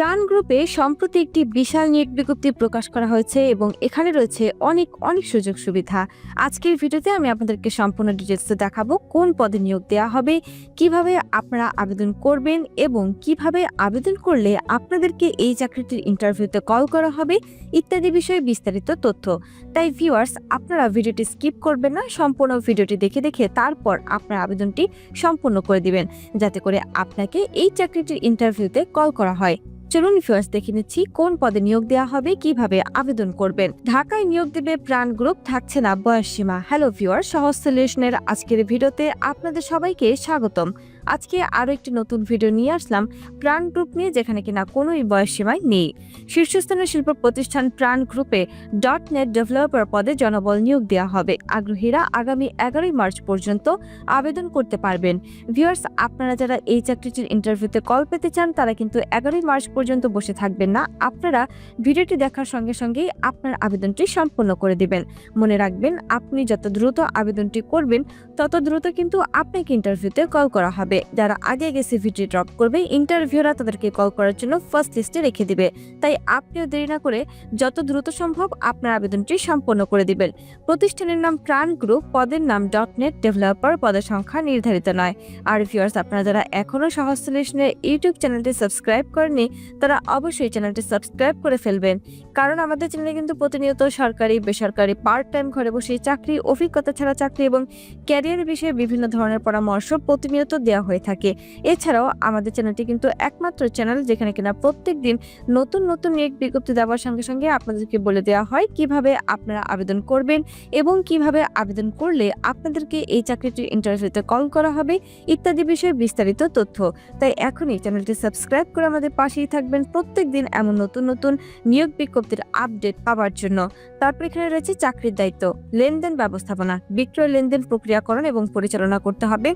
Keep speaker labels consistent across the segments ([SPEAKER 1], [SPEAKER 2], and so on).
[SPEAKER 1] প্রাণ গ্রুপে সম্প্রতি একটি বিশাল নিয়োগ বিজ্ঞপ্তি প্রকাশ করা হয়েছে এবং এখানে রয়েছে অনেক অনেক সুযোগ সুবিধা। আজকের ভিডিওতে আমি আপনাদেরকে সম্পূর্ণ ডিটেলস দেখাবো কোন পদে নিয়োগ দেওয়া হবে, কীভাবে আপনারা আবেদন করবেন এবং কীভাবে আবেদন করলে আপনাদেরকে এই চাকরিটির ইন্টারভিউতে কল করা হবে ইত্যাদি বিষয়ে বিস্তারিত তথ্য। তাই ভিউয়ার্স আপনারা ভিডিওটি স্কিপ করবেন না, সম্পূর্ণ ভিডিওটি দেখে দেখে তারপর আপনার আবেদনটি সম্পূর্ণ করে দিবেন, যাতে করে আপনাকে এই চাকরিটির ইন্টারভিউতে কল করা হয়। চলুন ফার্স্ট দেখে নিচ্ছি কোন পদে নিয়োগ দেওয়া হবে, কীভাবে আবেদন করবেন। ঢাকায় নিয়োগ দেবে প্রাণ গ্রুপ থাকছে না বয়স সীমা হ্যালো ভিউয়ার সহজ সলিউশনের আজকের ভিডিওতে আপনাদের সবাইকে স্বাগতম। আজকে আরও একটি নতুন ভিডিও নিয়ে আসলাম প্রাণ গ্রুপ নিয়ে, যেখানে কিনা কোনোই বয়স সীমায় নেই। শীর্ষস্থানীয় শিল্প প্রতিষ্ঠান প্রাণ গ্রুপে ডট নেট ডেভেলপার পদে জনবল নিয়োগ দেওয়া হবে। আগ্রহীরা আগামী এগারোই মার্চ পর্যন্ত আবেদন করতে পারবেন। ভিউয়ার্স আপনারা যারা এই চাকরিটির ইন্টারভিউতে কল পেতে চান, তারা কিন্তু এগারোই মার্চ পর্যন্ত বসে থাকবেন না। আপনারা ভিডিওটি দেখার সঙ্গে সঙ্গেই আপনার আবেদনটি সম্পূর্ণ করে দিবেন। মনে রাখবেন, আপনি যত দ্রুত আবেদনটি করবেন, তত দ্রুত কিন্তু আপনাকে ইন্টারভিউতে কল করা হবে। যারা আগে গেছে ভিডিও ড্রপ করবে ইন্টারভিউরা তাদেরকে কল করার জন্য ফার্স্ট লিস্টে রেখে দিবে। তাই আপনিও দেরি না করে যত দ্রুত সম্ভব আপনার আবেদনটি সম্পন্ন করে দিবেন। প্রতিষ্ঠানের নাম প্রাণ গ্রুপ পদের নাম ডট নেট ডেভেলপার পদের সংখ্যা নির্ধারিত নয়। আর ভিউয়ার্স আপনারা যারা এখনও সহজ সলিউশনের ইউটিউব চ্যানেলটি সাবস্ক্রাইব করেনি তারা অবশ্যই চ্যানেলটি সাবস্ক্রাইব করে ফেলবেন। কারণ আমাদের চ্যানেলে কিন্তু প্রতিনিয়ত সরকারি, বেসরকারি পার্ট টাইম ঘরে বসে চাকরি, অভিজ্ঞতা ছাড়া চাকরি এবং ক্যারিয়ারের বিষয়ে বিভিন্ন ধরনের পরামর্শ প্রতিনিয়ত দেওয়া হয়ে থাকে। এছাড়াও আমাদের চ্যানেলটি কিন্তু একমাত্র চ্যানেল যেখানে কিনা প্রত্যেক দিন নতুন নতুন নিয়োগ বিজ্ঞপ্তি দেওয়ার সঙ্গে সঙ্গে আপনাদেরকে বলে দেওয়া হয় কীভাবে আপনারা আবেদন করবেন এবং কীভাবে আবেদন করলে আপনাদেরকে এই চাকরিটির ইন্টারভিউতে কল করা হবে ইত্যাদি বিষয়ে বিস্তারিত তথ্য। তাই এখনই চ্যানেলটি সাবস্ক্রাইব করে আমাদের পাশেই থাকবেন প্রত্যেক দিন এমন নতুন নতুন নিয়োগ বিজ্ঞপ্তির আপডেট পাওয়ার জন্য। তারপর এখানে রয়েছে চাকরির দায়িত্ব, লেনদেন ব্যবস্থাপনা, বিক্রয় লেনদেন প্রক্রিয়াকরণ এবং পরিচালনা করতে হবে।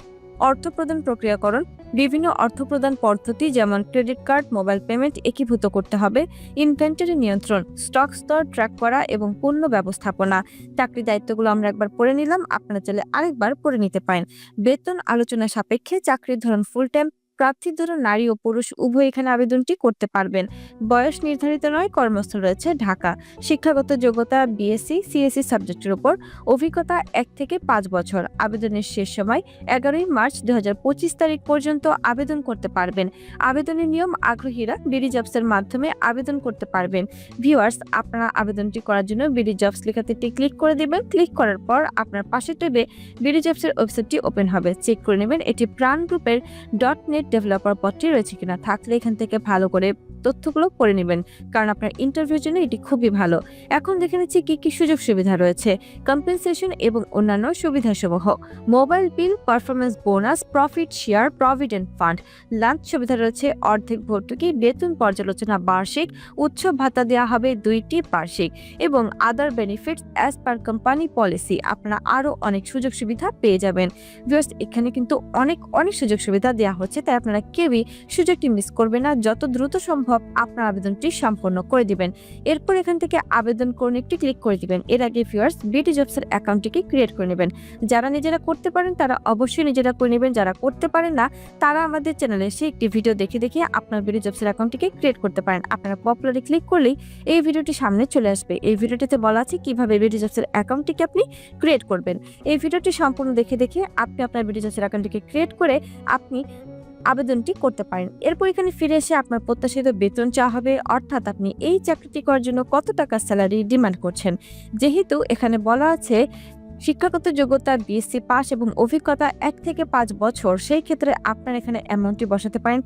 [SPEAKER 1] অর্থ প্রদান প্রক্রিয়াকরণ, বিভিন্ন অর্থ প্রদান পদ্ধতি যেমন ক্রেডিট কার্ড, মোবাইল পেমেন্ট একীভূত করতে হবে, ইনভেন্টারি নিয়ন্ত্রণ, স্টক স্তর ট্র্যাক করা এবং পণ্য ব্যবস্থাপনা। চাকরি দায়িত্বগুলো আমরা একবার পড়ে নিলাম, আপনারা চাইলে আরেকবার পড়ে নিতে পারেন। বেতন আলোচনা সাপেক্ষে চাকরির ধরন ফুল টাইম প্রার্থীর ধরন নারী ও পুরুষ উভয় এখানে আবেদনটি করতে পারবেন। বয়স নির্ধারিত নয়, কর্মস্থল রয়েছে ঢাকা। শিক্ষাগত যোগ্যতা বিএসসি সিএসসি সাবজেক্টের উপর। অভিজ্ঞতা, এক থেকে পাঁচ বছর। আবেদনের শেষ সময়, এগারোই মার্চ দু হাজার পঁচিশ তারিখ পর্যন্ত আবেদন করতে পারবেন। আবেদনের নিয়ম আগ্রহীরা বিডি জবসের মাধ্যমে আবেদন করতে পারবেন। ভিউয়ার্স, আপনারা আবেদনটি করার জন্য বিডি জবস লেখাটিতে ক্লিক করে দেবেন। ক্লিক করার পর আপনার পাশে টেবে বিডি জবসের ওয়েবসাইটটি ওপেন হবে। চেক করে নেবেন, এটি প্রাণ গ্রুপের ডট নেট ডেভেলপার পদটি রয়েছে কিনা থাকলে এখান থেকে ভালো করে তথ্যগুলো পড়ে নেবেন। কারণ আপনার ইন্টারভিউর জন্য এটি খুবই ভালো। এখন দেখে নিচ্ছি কী কী সুযোগ সুবিধা রয়েছে। কম্পেনসেশন এবং অন্যান্য সুবিধাসমূহ। Mobile bill performance bonus profit share provident fund lunch সুবিধা রয়েছে, অর্ধেক ভর্তুকি, বেতন পর্যালোচনা বার্ষিক উৎসব ভাতা দেওয়া হবে দুইটি বার্ষিক এবং other benefits as per company policy আপনারা আরও অনেক সুযোগ সুবিধা পেয়ে যাবেন। ভিউয়ার্স এখানে কিন্তু অনেক অনেক সুযোগ সুবিধা দেওয়া হচ্ছে আপনারা কেউই সুযোগটি মিস করবেন না। যত দ্রুত সম্ভব আপনার আবেদনটি সম্পন্ন করে দিবেন। এরপর এখান থেকে আবেদন করুন, একটি ক্লিক করে দিবেন। এর আগে ভিউয়ার্স বিটি জবসের অ্যাকাউন্টটিকে ক্রিয়েট করে নেবেন। যারা নিজেরা করতে পারেন, তারা অবশ্যই নিজেরা করে নেবেন। যারা করতে পারেন না, তারা আমাদের চ্যানেলে এসে একটি ভিডিও দেখে দেখে আপনার বিটি জবসের অ্যাকাউন্টটিকে ক্রিয়েট করতে পারেন। আপনারা পপুলারে ক্লিক করলেই এই ভিডিওটি সামনে চলে আসবে। এই ভিডিওটিতে বলা আছে কীভাবে বিটি জবসের অ্যাকাউন্টটিকে আপনি ক্রিয়েট করবেন। এই ভিডিওটি সম্পূর্ণ দেখে দেখে আপনি আপনার বিটি জবসের অ্যাকাউন্টটিকে ক্রিয়েট করে আপনি আবেদনটি করতে পারেন। এরপর এখানে ফিরে এসে আপনার প্রত্যাশিত বেতন চাওয়া হবে। অর্থাৎ আপনি এই চাকরিটি করার জন্য কত টাকা স্যালারি ডিমান্ড করছেন? যেহেতু এখানে বলা আছে, শিক্ষাগত যোগ্যতা বিএসসি পাস এবং অভিজ্ঞতা এক থেকে পাঁচ বছর, সেই ক্ষেত্রে আপনার এখানে অ্যামাউন্টটি বসাতে পারেন।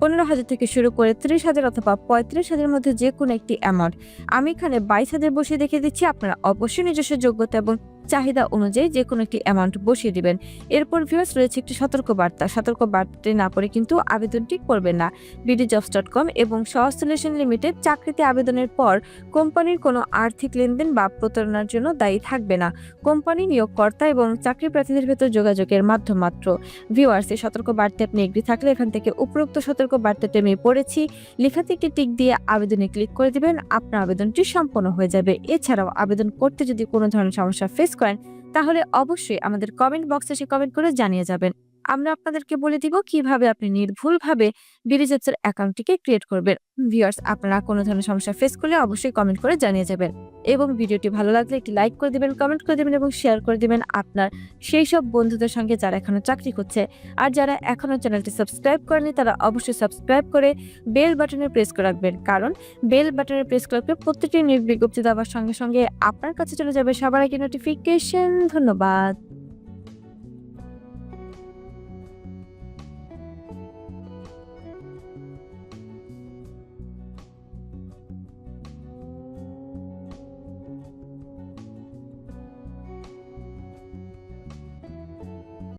[SPEAKER 1] পনেরো হাজার থেকে শুরু করে ত্রিশ হাজার অথবা পঁয়ত্রিশ হাজারের মধ্যে যে কোনো একটি অ্যামাউন্ট আমি এখানে বাইশ হাজার বসিয়ে দেখে দিচ্ছি। আপনারা অবশ্যই নিজস্ব যোগ্যতা এবং চাহিদা অনুযায়ী যে কোনো একটি অ্যামাউন্ট বসিয়ে দিবেন। এরপর ভিউয়ার্স রয়েছে একটি সতর্ক বার্তা সতর্ক বার্তাটি না পড়ে কিন্তু আবেদনটি করবেন না। বিডি জবস ডট কম এবং সহজ লিমিটেড চাকরিতে আবেদনের পর কোম্পানির কোনো আর্থিক লেনদেন বা প্রতারণার জন্য দায়ী থাকবে না। কোম্পানি নিয়োগকর্তা এবং চাকরি প্রার্থীদের ভেতর যোগাযোগের মাধ্যম মাত্র। ভিউয়ার্স এই সতর্ক বার্তা আপনি এগ্রি থাকলে এখান থেকে উপরোক্ত সতর্ক বার্তাটি আমি পড়েছি। লেখাতে একটি টিক দিয়ে আবেদনে ক্লিক করে দিবেন। আপনার আবেদনটি সম্পন্ন হয়ে যাবে। এছাড়াও আবেদন করতে যদি কোনো ধরনের সমস্যা ফেস করেন তাহলে অবশ্যই আমাদের কমেন্ট বক্সে সে কমেন্ট করে জানিয়ে যাবেন। আমরা আপনাদেরকে বলে দিব কীভাবে আপনি নির্ভুলভাবে বিডিজেটসের অ্যাকাউন্টটিকে ক্রিয়েট করবেন। ভিউয়ার্স আপনারা কোনো ধরনের সমস্যা ফেস করলে অবশ্যই কমেন্ট করে জানিয়ে যাবেন। এবং ভিডিওটি ভালো লাগলে একটি লাইক করে দিবেন কমেন্ট করে দিবেন এবং শেয়ার করে দেবেন আপনার সেই সব বন্ধুদের সঙ্গে যারা এখনও চাকরি করছে। আর যারা এখনও চ্যানেলটি সাবস্ক্রাইব করেনি তারা অবশ্যই সাবস্ক্রাইব করে বেল বাটনে প্রেস করে রাখবেন। কারণ বেল বাটনে প্রেস করে রাখলে প্রত্যেকটি বিজ্ঞপ্তি দেওয়ার সঙ্গে সঙ্গে আপনার কাছে চলে যাবে সবার আগে নোটিফিকেশন ধন্যবাদ।